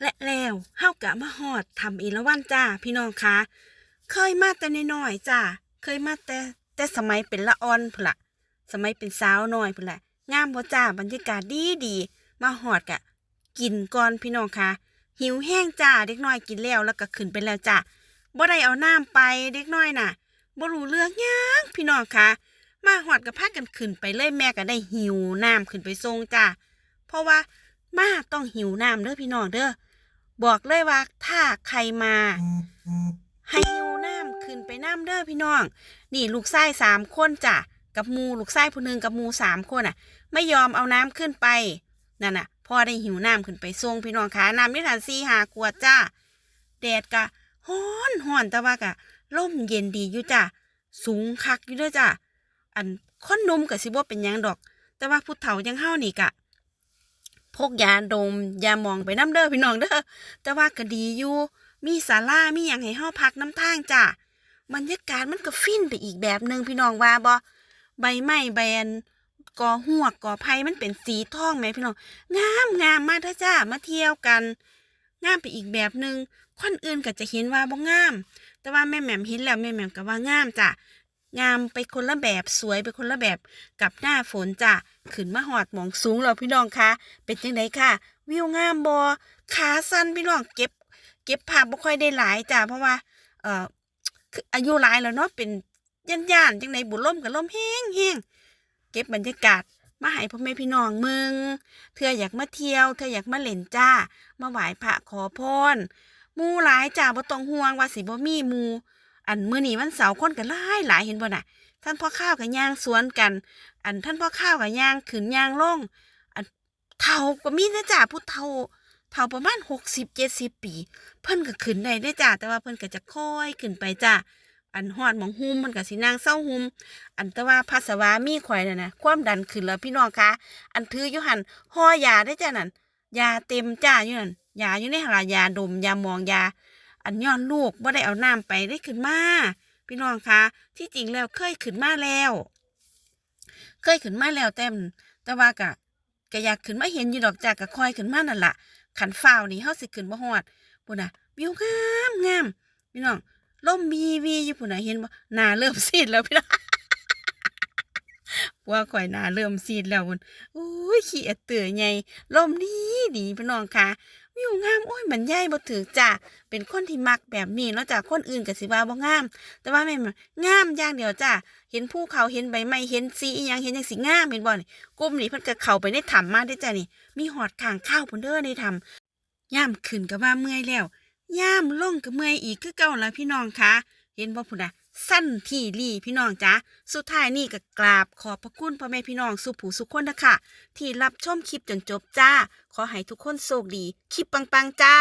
และแล้วเฮากะมาฮอดทำเอราวันจ้า พี่น้องคะเคยมาแต่น้อยๆจ้าเคยมาแต่แต่สมัยเป็นละอ่อนพุ่นละสมัยเป็นสาวน้อยพุ่นละงามบ่จ้าบรรยากาศดีดีมาฮอดกะ กินก่อนพี่น้องคะหิวแห้งจ้าเด็กน้อยกินแล้วแล้วก็ขึ้นไปแล้วจ้าบ่ได้เอาน้ำไปเด็กน้อยน่ะบ่รู้เรื่องยังพี่น้องคะมาฮอดก็พากันขึ้นไปเลยแม่ก็ได้หิวน้ำขึ้นไปส่งจ้าเพราะว่า มาต้องหิวน้ำเด้อพี่น้องเด้อบอกเลยว่าถ้าใครมาให้หิวน้ำขึ้นไปน้ำเด้อพี่น้อง นี่ลูกไส้สามคนจ้ะกับมูลูกไส้ผู้หนึ่งกับมูสามคนอะ ไม่ยอมเอาน้ำขึ้นไปนั่นน่ะพ่อได้หิวน้ำขึ้นไปส่งพี่น้องคะน้ำไม่ทันซีหากวดจ้าแดดกะฮ้อนฮ้อนแต่ว่ากะร่มเย็นดีอยู่จ้ะสูงคักอยู่ด้อจ้ะอันค้นนมกับสิบ่เป็นยังดอก แต่ว่าผู้เฒ่ายังเฮานี่กะ พกยาดมยามองไปน้ำเด้อพี่น้องเด้อแต่ว่าก็ดีอยู่มีศาลามีอย่างให้เฮาพักน้ำทางจ้ะบรรยากาศมันก็ฟินไปอีกแบบหนึ่งพี่น้องว่าบ่ใบไม้ใบนกอหวกกอไผ่มันเป็นสีทองไหมพี่น้องงามงามมากเด้อจ้ามาเที่ยวกันงามไปอีกแบบหนึ่งคนอื่นก็จะเห็นว่าบ่งาม แต่ว่าแม่แหม่มเห็นแล้วแม่แหม่มก็ว่างามจ้ะ งามไปคนละแบบสวยไปคนละแบบกับหน้าฝนจ้ะขึ้นมาหอดหมองสูงแล้วพี่น้องคะเป็นจังไดค่ะ วิวงามบอขาสั้นพี่น้องเก็บ เก็บภาพบ่ค่อยได้หลายจ้ะเพราะว่า เอ่ออายุหลายแล้วเนาะเป็นย่านย่านๆจังไดบุญล่มกับล่มแห้งแห้งเก็บบรรยากาศมาให้พ่อแม่พี่น้องมืองเธออยากมาเที่ยวเธออยากมาเล่นจ้า มาไหว้พระขอพรมูหลายจ้าบ่ต้องห่วงว่าสิบ่มีมู อันมื้อนี้วันเสาร์คนก็หลายหลายเห็นบ่น่ะ ท่านพ่อข้าวกับย่างสวนกัน อันท่านพ่อข้าวกับย่างขึ้นย่างลงอันเฒ่าก็มีนะจ้าผู้เฒ่าเฒ่าประมาณหกสิบเจ็ดสิบปี เพิ่นก็ขึ้นได้ได้จ้าแต่ว่าเพิ่นก็จะค่อยขึ้นไปจ้าอันฮอดหมองหุมมันก็สินางเศร้าหุม อันแต่ว่าภาสวามีข่อยน่ะนะความดันขึ้นแล้วพี่น้องคะอันถือยู่หันห่อยาได้จ้านั่นยาเต็มจ้าอยู่นั่นยาอยู่ในหลายาดมยามองยา อันย้อนลูกบ่ได้เอาน้ำไปได้ขึ้นมา พี่น้องคะ ที่จริงแล้วเคยขึ้นมาแล้ว เคยขึ้นมาแล้วแต่มแต่ว่ากะก็อยากขึ้นมาเห็นอยู่ดอกจากกะคอยขึ้นมานั่นล่ะขันฟ้าวนี่เฮาสิขึ้นบ่ฮอดพุ่นน่ะวิวงามงามพี่น้องลมวีวีอยู่พุ่นน่ะเห็นบ่หน้าเริ่มซีดแล้วพี่น้องว่าข่อยหน้าเริ่มซีดแล้วพุ่นโอ้ยขี้เอเตือใหญ่ลมดีดีพี่น้องค่ะ วิวงามโอ้ยมันใหญ่บ่ถือจ้าเป็นคนที่มักแบบนี้เนาะจ้ะคนอื่นก็สิว่าบ่งาม แต่ว่าแม่นงามอย่างเดียวจ้าเห็นภูเขาเห็นใบไม้เห็นสีอหยังเห็นอย่างสีงามเห็นบ่นี่กลุ่มนี้เพิ่นก็เข้าไปในถ้ำมาได้จ้ะนี่ มีหอดข้างข้าวพุ่นเด้อในถ้ำย่ามขึ้นก็ว่าเมื่อยแล้วย่ามลงก็เมื่อยอีกคือเก่าแล่ะพี่น้องคะเห็นบ่พุ่นน่ะ สั้นที่ลี่พี่น้องจ้าสุดท้ายนี่ก็กราบขอบพระคุณพ่อแม่พี่น้องสุผู้สุขคนนะคะที่รับชมคลิปจนจบจ้า ขอให้ทุกคนโชคดี คลิปปังๆจ้า